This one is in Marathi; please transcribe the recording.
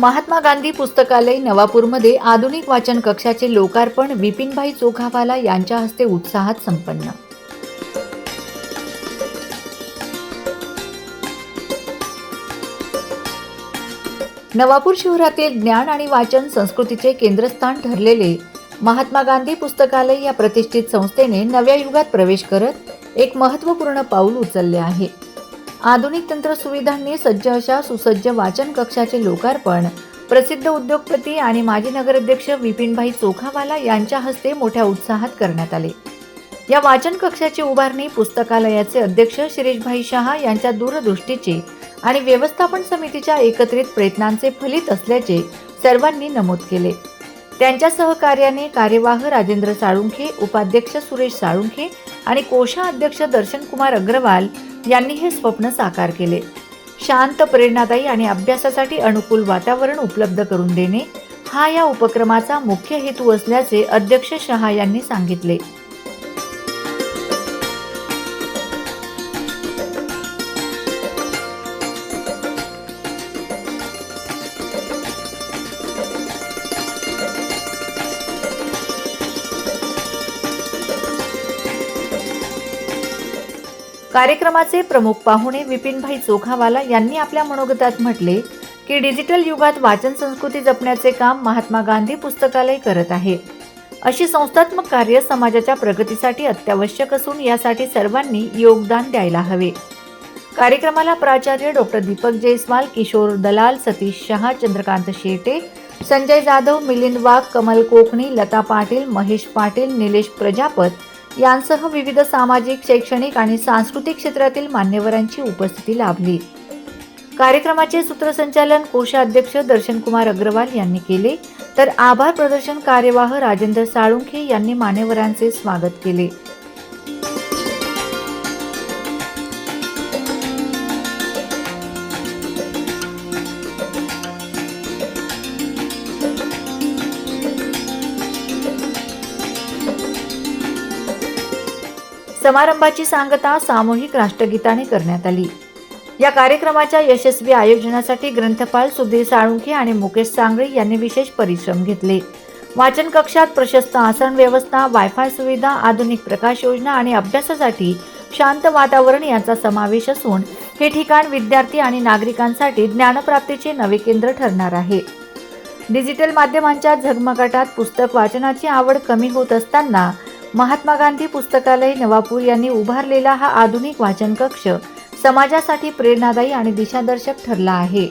महात्मा गांधी पुस्तकालय नवापूरमध्ये आधुनिक वाचन कक्षाचे लोकार्पण विपिनभाई चोखावाला यांच्या हस्ते उत्साहात संपन्न. नवापूर शहरातील ज्ञान आणि वाचन संस्कृतीचे केंद्रस्थान ठरलेले महात्मा गांधी पुस्तकालय या प्रतिष्ठित संस्थेने नव्या युगात प्रवेश करत एक महत्त्वपूर्ण पाऊल उचलले आहे. आधुनिक तंत्र सुविधांनी सज्ज अशा सुसज्ज वाचन कक्षाचे लोकार्पण. प्रसिद्ध उद्योगपती आणि माजी नगराध्यक्ष विपिनभाई चोखावाला यांच्या हस्ते मोठ्या उत्साहात करण्यात आले. या वाचन कक्षाची उभारणी पुस्तकालयाचे अध्यक्ष शिरीषभाई शहा यांच्या दूरदृष्टीचे आणि व्यवस्थापन समितीच्या एकत्रित प्रयत्नांचे फलित असल्याचे सर्वांनी नमूद केले. त्यांच्या सहकार्याने कार्यवाह राजेंद्र साळुंखे उपाध्यक्ष सुरेश साळुंखे आणि कोषा अध्यक्ष दर्शनकुमार अग्रवाल यांनी हे स्वप्न साकार केले. शांत प्रेरणादायी आणि अभ्यासासाठी अनुकूल वातावरण उपलब्ध करून देणे हा या उपक्रमाचा मुख्य हेतू असल्याचे अध्यक्ष शहा यांनी सांगितले. कार्यक्रमाचे प्रमुख पाहुणे विपिनभाई चोखावाला यांनी आपल्या मनोगतात म्हटले की डिजिटल युगात वाचन संस्कृती जपण्याचे काम महात्मा गांधी पुस्तकालय करत आहे. अशी संस्थात्मक कार्य समाजाच्या प्रगतीसाठी अत्यावश्यक असून यासाठी सर्वांनी योगदान द्यायला हवे. कार्यक्रमाला प्राचार्य डॉक्टर दीपक जयस्वाल किशोर दलाल सतीश शहा चंद्रकांत शेटे संजय जाधव मिलिंद वाघ कमल कोकणी लता पाटील महेश पाटील निलेश प्रजापत यांसह विविध सामाजिक शैक्षणिक आणि सांस्कृतिक क्षेत्रातील मान्यवरांची उपस्थिती लाभली. कार्यक्रमाचे सूत्रसंचालन कोषाध्यक्ष दर्शनकुमार अग्रवाल यांनी केले. तर आभार प्रदर्शन कार्यवाह राजेंद्र साळुंखे यांनी मान्यवरांचे स्वागत केले. समारंभाची सांगता सामूहिक राष्ट्रगीताने करण्यात आली. या कार्यक्रमाच्या यशस्वी आयोजनासाठी ग्रंथपाल सुधीर साळुंखे आणि मुकेश सांगळे यांनी विशेष परिश्रम घेतले. वाचन कक्षात प्रशस्त आसन व्यवस्था वायफाय सुविधा आधुनिक प्रकाश योजना आणि अभ्यासासाठी शांत वातावरण यांचा समावेश असून हे ठिकाण विद्यार्थी आणि नागरिकांसाठी ज्ञानप्राप्तीचे नवे केंद्र ठरणार आहे. डिजिटल माध्यमांच्या झगमगाटात पुस्तक वाचनाची आवड कमी होत असताना महात्मा गांधी पुस्तकालय नवापूर यांनी उभारलेला हा आधुनिक वाचन कक्ष समाजासाठी प्रेरणादायी आणि दिशादर्शक ठरला आहे.